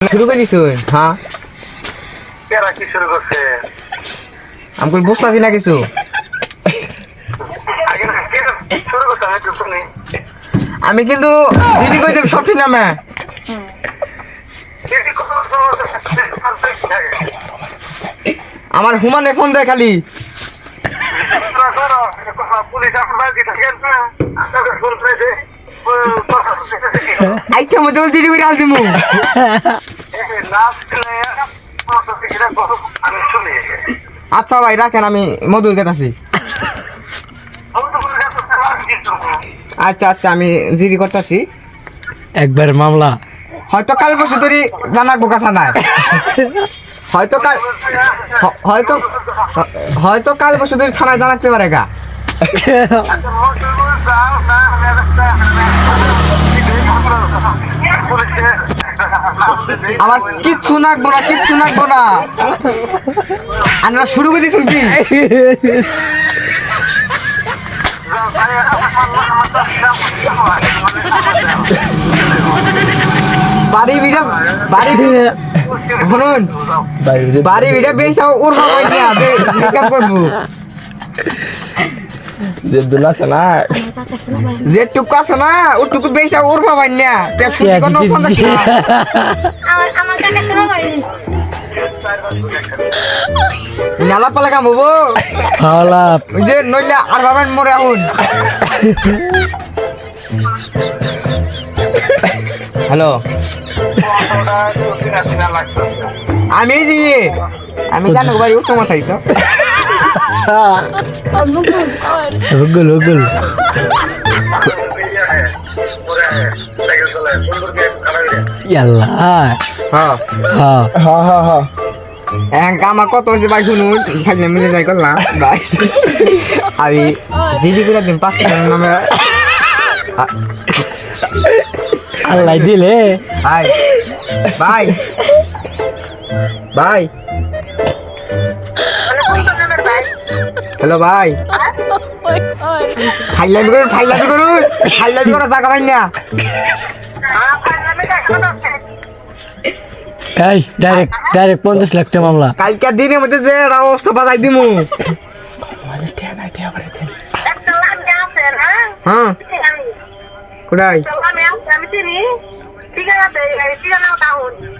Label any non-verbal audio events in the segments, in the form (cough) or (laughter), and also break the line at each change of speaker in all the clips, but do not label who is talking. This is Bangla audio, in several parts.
শুরু করে দিছুন হ্যাঁ
কেরা কি শুরু করছে
আমি কই বুঝতেছি না কিছু
আমি
কিন্তু দিদি কইতে সব ঠিক নামে আমার হুমানে ফোন দেয় খালি
পুলিশ আপনার দিতে গেল না
আইতে মধ্যে চিঠি করে আল দিমু। আচ্ছা ভাই রাখেন আমি মধুর কাছে আচ্ছা আচ্ছা আমি জিডি করতেছি।
একবার মামলা।
হয়তো কাল বসে ধরে জানাকবো কথা নাই। হয়তো কাল হয়তো হয়তো কাল বসে ধরে থানায় জানাতে পারে গা। (laughs) আমার কিচ্ছু নাকবো না কিচ্ছু নাকবো না। আমরা শুরু করে দিয়েছেন কি? বাড়ি বিটা বাড়ি শুনুন বাড়ি বিটা বেশ ওর বাবা মেকআপ করব।
যে দুলা না
যে টুকু আছে না। ও টুকু বেশ ওর বাবা না? নালা পালা কাম হব যে নইলে আর ভাবেন মরে হ্যালো। আমি দিয়ে আমি জানো ভাই ও তোমার সাইতো
রুগুল
হ্যাঁ।
হ্যাঁ।
হ্যাঁ হ্যাঁ হ্যাঁ। এখন কামা কত হয়েছে ভাই শুনুন। খাইলে মিলে যাই করলাম। ভাই আমি জিডি করে দিন টাকার নামে।
আল্লাহ দিলে।
ভাই ভাই ভাই হ্যালো ভাই। ফাইলামি করুন ফাইলামি করুন। ফাইলামি করা জায়গা ভাই না।
এই ডাইরেক্ট ডাইরেক্ট পঞ্চাশ লাখ টাকা মামলা।
কালকে দিনের মধ্যে যে অবস্থা বাজাই দিমু। হ্যাঁ। কোথায়?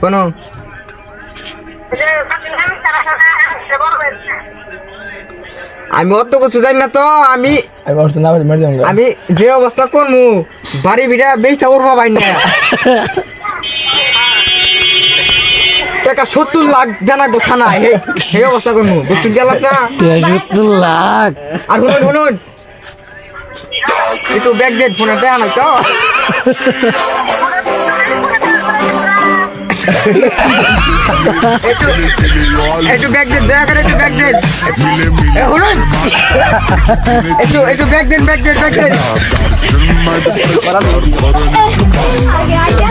কোনো?
আমি
অত কিছু জানি না তো আমি
আমি অর্থ না মারি যাব।
আমি যে অবস্থা করমু বাড়ি বিড়া বেচা উঠবা পাই না। টাকা সত্তর লাখ গোথা না সেই অবস্থা করমু বুঝতে গেলাম না?
সত্তর লাখ?
আর শুনুন শুনুন। একটু ব্যাগ দেন ফোনে নাই তো। একটু ব্যাগ দেন, দয়া করে একটু ব্যাগ দেন। শুনুন একটু একটু ব্যাগ দেন ব্যাগ দেন ব্যাগ দেন।
আগে আগে